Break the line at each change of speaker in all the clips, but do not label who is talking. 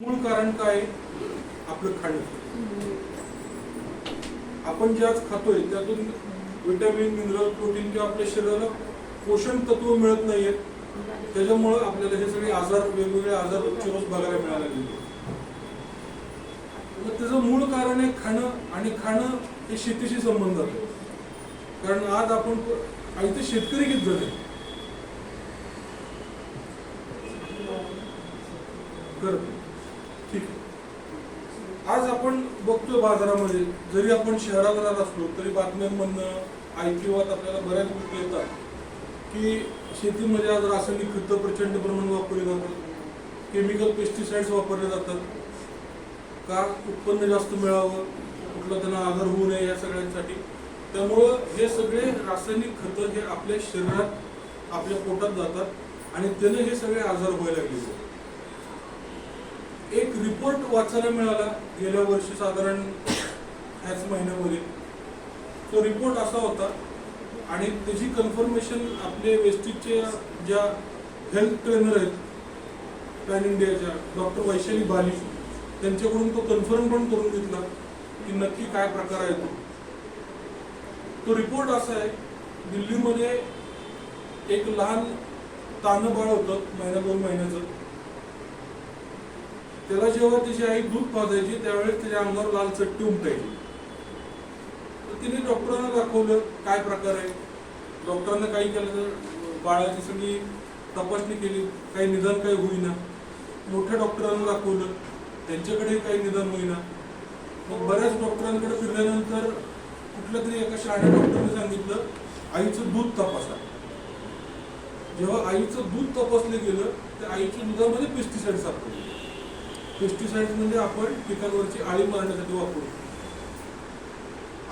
मूळ कारण काय? आपलं खाणं. आपण जे आज खातोय त्यातून विटॅमिन मिनरल प्रोटीन किंवा आपल्या शरीराला पोषण तत्व मिळत नाहीयेत त्याच्यामुळं आपल्याला हे सगळे आजार वेगवेगळे आजार रोज बघायला मिळायला लागले मग त्याचं मूळ कारण आहे खाणं आणि खाणं हे शेतीशी संबंध आहे. कारण आज आपण आणि ते शेतकरी किती झाले करतो आज आपण बघतोय बाजारामध्ये जरी आपण शहरात जात असलो तरी बातम्यांमधनं ऐकिवात आपल्याला बऱ्याच गोष्टी येतात. की शेतीमध्ये आज रासायनिक खतं प्रचंड प्रमाणात वापरली जातात. केमिकल पेस्टिसाइड्स वापरले जातात. का उत्पन्न जास्त मिळावं कुठला त्यांना आजार होऊ नये या सगळ्यांसाठी. त्यामुळं हे सगळे रासायनिक खतं हे आपल्या शरीरात आपल्या पोटात जातात आणि त्याने हे सगळे आजार व्हायला लागले एक रिपोर्ट वाचायला मिळाला गेल्या वर्षी साधारण ह्याच महिन्यामध्ये. तो रिपोर्ट असा होता आणि त्याची कन्फर्मेशन आपले वेस्टीजच्या ज्या हेल्थ ट्रेनर आहेत पॅन इंडियाच्या डॉक्टर वैशाली बाली त्यांच्याकडून तो कन्फर्म पण करून घेतला की नक्की काय प्रकार आहे तो. तो रिपोर्ट असा आहे दिल्लीमध्ये एक लहान तानं बाळ होतं महिना दोन महिन्याचं. त्याला जेव्हा तिची आई दूध पाजायची त्यावेळेस त्याच्या अंगावर लाल चट्टी उमटायची. तर तिने डॉक्टरांना दाखवलं काय प्रकार आहे. डॉक्टरांना काही केलं तर बाळाची सगळी तपासणी केली काही निदान काही होईना. मोठ्या डॉक्टरांना दाखवलं त्यांच्याकडे काही निदान होईना. मग बऱ्याच डॉक्टरांकडे फिरल्यानंतर कुठल्या तरी एका शाळेत डॉक्टरने सांगितलं आईचं दूध तपासा. जेव्हा आईचं दूध तपासलं गेलं तर आईच्या दुधामध्ये पेस्टिसाइड सापडले. पेस्टिसाइड म्हणजे आपण पिकांवरची आळी मारण्यासाठी वापरतो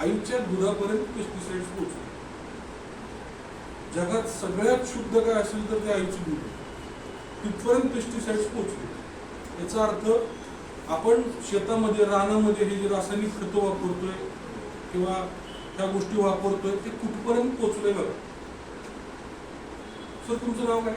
आईच्या दुधापर्यंत पेस्टिसाइड पोहोचले जगात सगळ्यात शुद्ध काय असेल तर ते आईची दूध तिथपर्यंत पेस्टिसाइड्स पोहोचले याचा अर्थ आपण शेतामध्ये रानामध्ये हे जे रासायनिक खतं वापरतोय किंवा ह्या गोष्टी वापरतोय ते कुठपर्यंत पोहोचले बघा. सर तुमचं नाव काय?